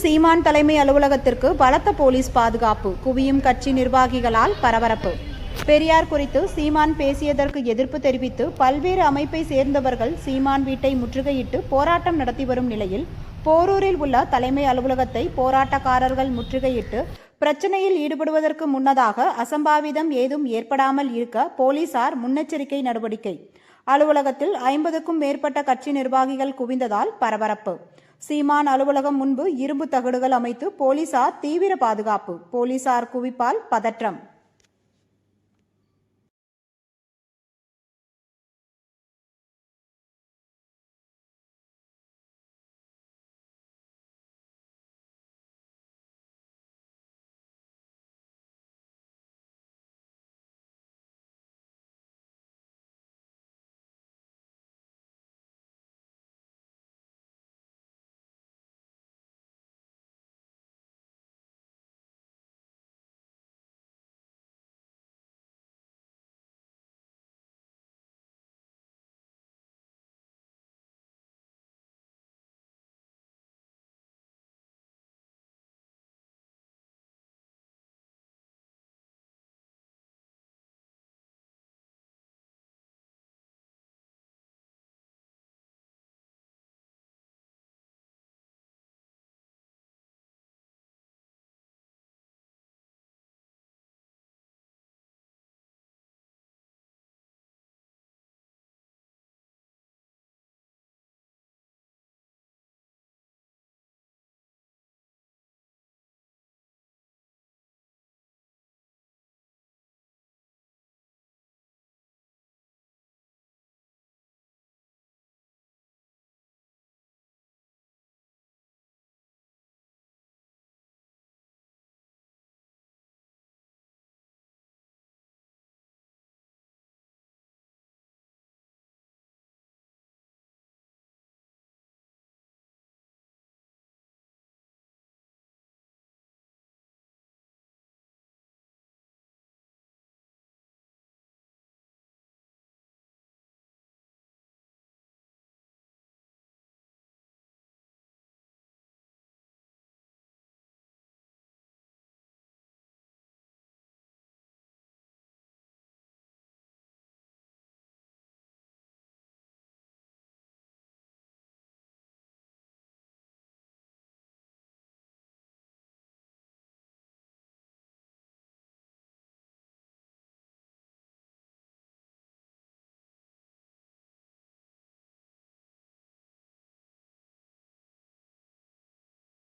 சீமான் தலைமை அலுவலகத்திற்கு பலத்த போலீஸ் பாதுகாப்பு குவியும் கட்சி நிர்வாகிகளால் பரபரப்பு. பெரியார் குறித்து சீமான் பேசியதற்கு எதிர்ப்பு தெரிவித்து பல்வேறு அமைப்பை சேர்ந்தவர்கள் சீமான் வீட்டை முற்றுகையிட்டு போராட்டம் நடத்தி வரும் நிலையில் போரூரில் உள்ள தலைமை அலுவலகத்தை போராட்டக்காரர்கள் முற்றுகையிட்டு பிரச்சனையில் ஈடுபடுவதற்கு முன்னதாக அசம்பாவிதம் ஏதும் ஏற்படாமல் இருக்க போலீசார் முன்னெச்சரிக்கை நடவடிக்கை. அலுவலகத்தில் ஐம்பதுக்கும் மேற்பட்ட கட்சி நிர்வாகிகள் குவிந்ததால் பரபரப்பு. சீமான் அலுவலகம் முன்பு இரும்பு தகடுகள் அமைத்து போலீசார் தீவிர பாதுகாப்பு. போலீசார் குவிப்பால் பதற்றம்.